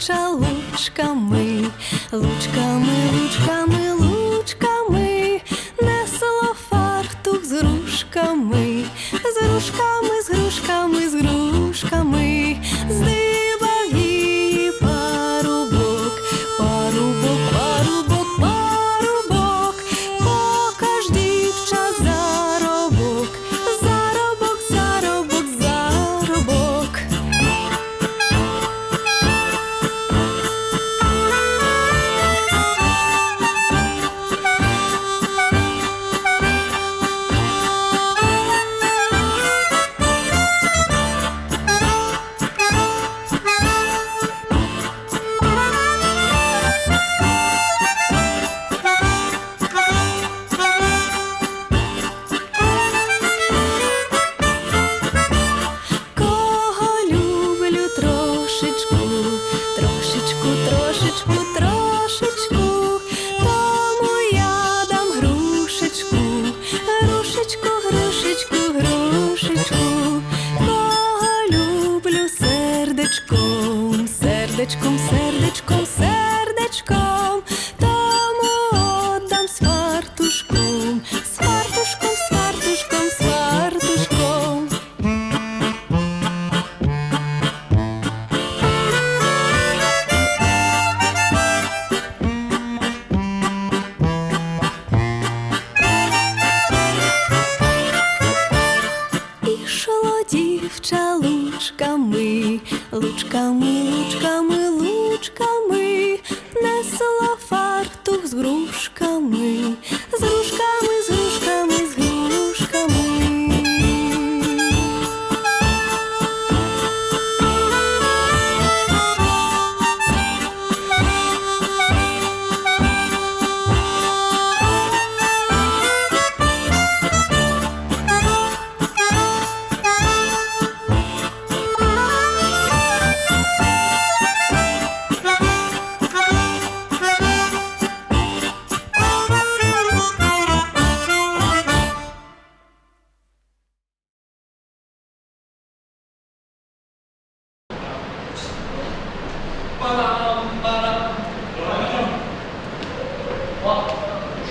дівча лучками, лучками, лучками, трошечку, трошечку, трошечку, трошечку, тому я дам грушечку, грушечку, грушечку, грушечку, кого люблю сердечком, сердечком, сердечком, сердечком, Дівча лучками, лучками, лучками, лучками, несла фартух з грушками, 爸爸。